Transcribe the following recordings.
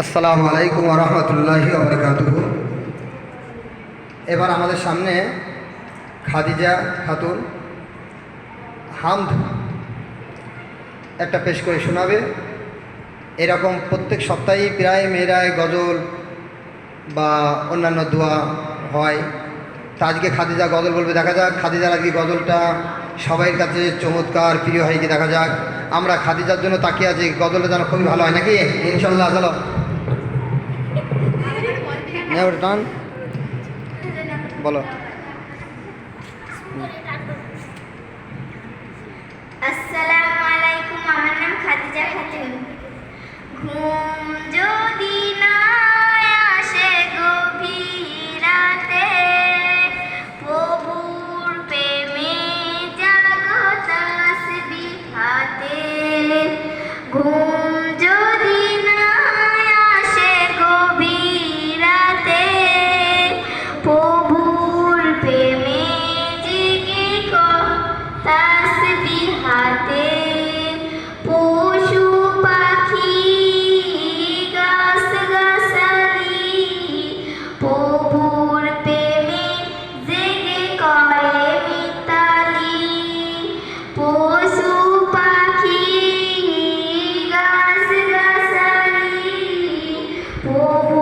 আসসালামু আলাইকুম রহমতুল্লাহি এবার আমাদের সামনে খাদিজা খাতুন হামদ একটা পেশ করে শোনাবে। এরকম প্রত্যেক সপ্তাহেই প্রায় মেয়েরায় গজল বা অন্যান্য দোয়া হয়। তা আজকে খাদিজা গজল বলবে, দেখা যাক খাদিজার আজকে গজলটা সবাইয়ের কাছে চমৎকার, প্রিয় হয় কি দেখা যাক। আমরা খাদিজার জন্য তাকিয়ে আছি, গজলটা যেন খুবই ভালো হয় নাকি? ইনশাল্লাহ, চলো। নেও টান বলো। আসসালামু আলাইকুম আমার নাম খাদিজা খাতুন। ঘুম যদি না আসে গভীর রাতে প্রভুর প্রেমে জাগো তাসবিহাতে। ঘুম করে মিতালি পশু পাখি গাছ গাছালি প্রভুর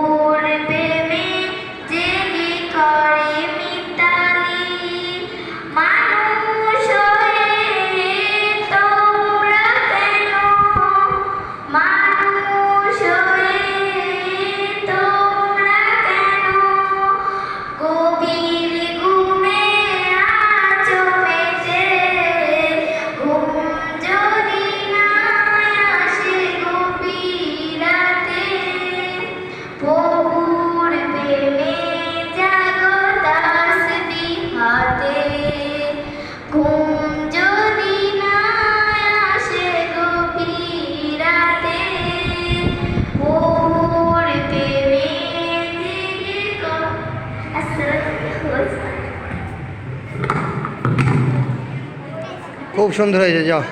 খুব সুন্দর হয়েছে যাও।